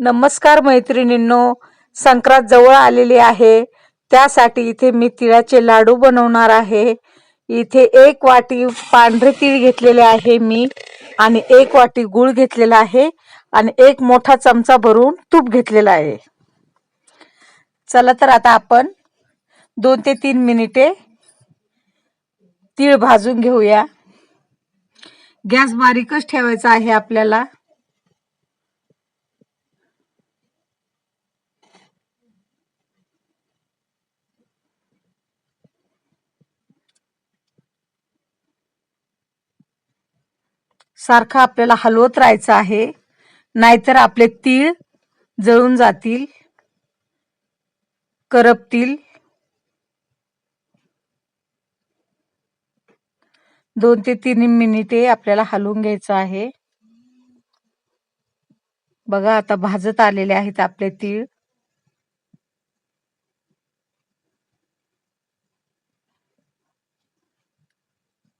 नमस्कार मैत्रिणींनो संक्रांत जवळ आलेली आहे. त्यासाठी इथे मी तिळाचे लाडू बनवणार आहे. इथे एक वाटी पांढरे तीळ घेतलेले आहे मी आणि एक वाटी गुळ घेतलेला आहे आणि एक मोठा चमचा भरून तूप घेतलेला आहे. चला तर आता आपण दोन ते तीन मिनिटे तीळ भाजून घेऊया. गॅस बारीकच ठेवायचा आहे आपल्याला. सारखा आपल्याला हलवत राहायचं आहे. नाहीतर आपले तीळ जळून जातील करपतील. दोन ते तीन मिनिटे आपल्याला हलवून घ्यायचं आहे. बघा आता भाजत आलेले आहेत आपले तीळ.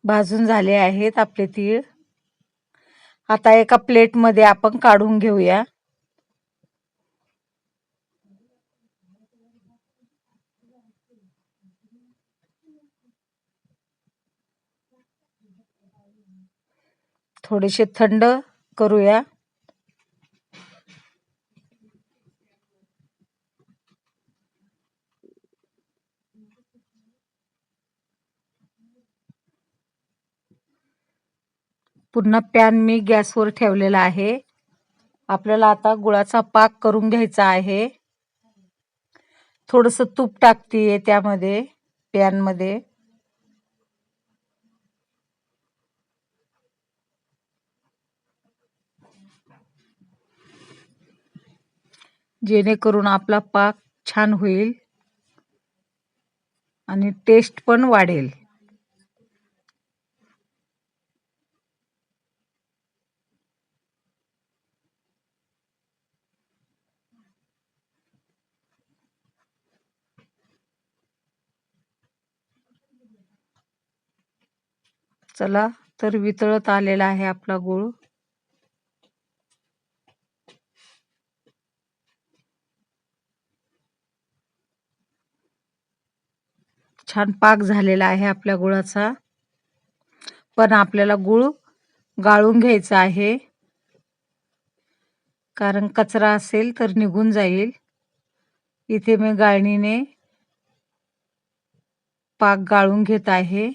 भाजून झाले आहेत आपले तीळ. आता एका प्लेटमध्ये आपण काढून घेऊया. थोडेसे थंड करूया. पुन्हा पॅन मी गॅसवर ठेवलेला आहे. आपल्याला आता गुळाचा पाक करून घ्यायचा आहे. थोडस तूप टाकतीये त्यामध्ये पॅनमध्ये. जेणेकरून आपला पाक छान होईल आणि टेस्ट पण वाढेल. चला तर वितळत आलेला आहे आपला गुळ. छान पाक झालेला आहे आपल्या गुळाचा. पण आपल्याला गुळ गाळून घ्यायचा आहे. कारण कचरा असेल तर निघून जाईल. इथे मी गाळणीने पाक गाळून घेत आहे.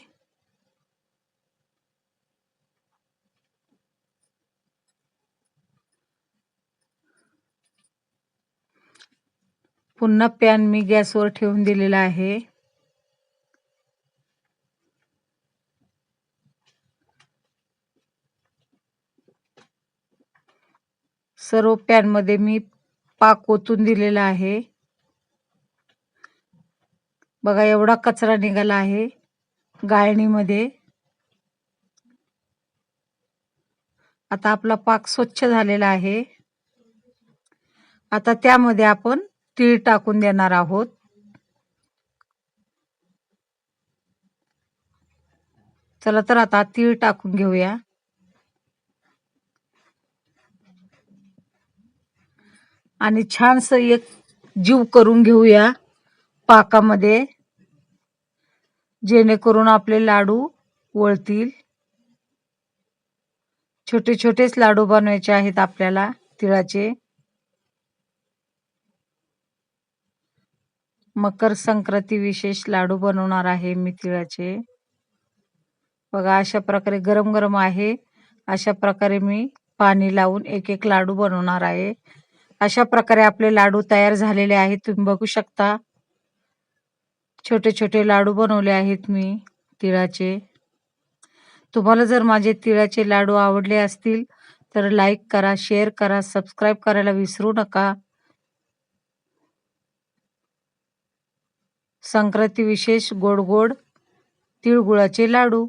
पुन्हा पॅन मी गॅसवर ठेवून दिलेला आहे. सर्व पॅनमध्ये मी पाक ओतून दिलेला आहे. बघा एवढा कचरा निघाला आहे गाळणीमध्ये. आता आपला पाक स्वच्छ झालेला आहे. आता त्यामध्ये आपण तीळ टाकून देणार आहोत. चला तर आता तीळ टाकून घेऊया. आणि छानस एक जीव करून घेऊया पाकामध्ये जेणेकरून आपले लाडू वळतील. छोटे छोटेच लाडू बनवायचे आहेत आपल्याला तिळाचे. मकर संक्रांती विशेष लाडू बनवणार आहे मी तिळाचे. बघा अशा प्रकारे गरम गरम आहे. अशा प्रकारे मी पाणी लावून एक एक लाडू बनवणार आहे. अशा प्रकारे आपले लाडू तयार झालेले आहेत. तुम्ही बघू शकता. छोटे छोटे लाडू बनवले आहेत मी तिळाचे. तुम्हाला जर माझे तिळाचे लाडू आवडले असतील तर लाईक करा शेअर करा सबस्क्राईब करायला विसरू नका. संक्रांती विशेष गोड गोड तिळगुळाचे लाडू.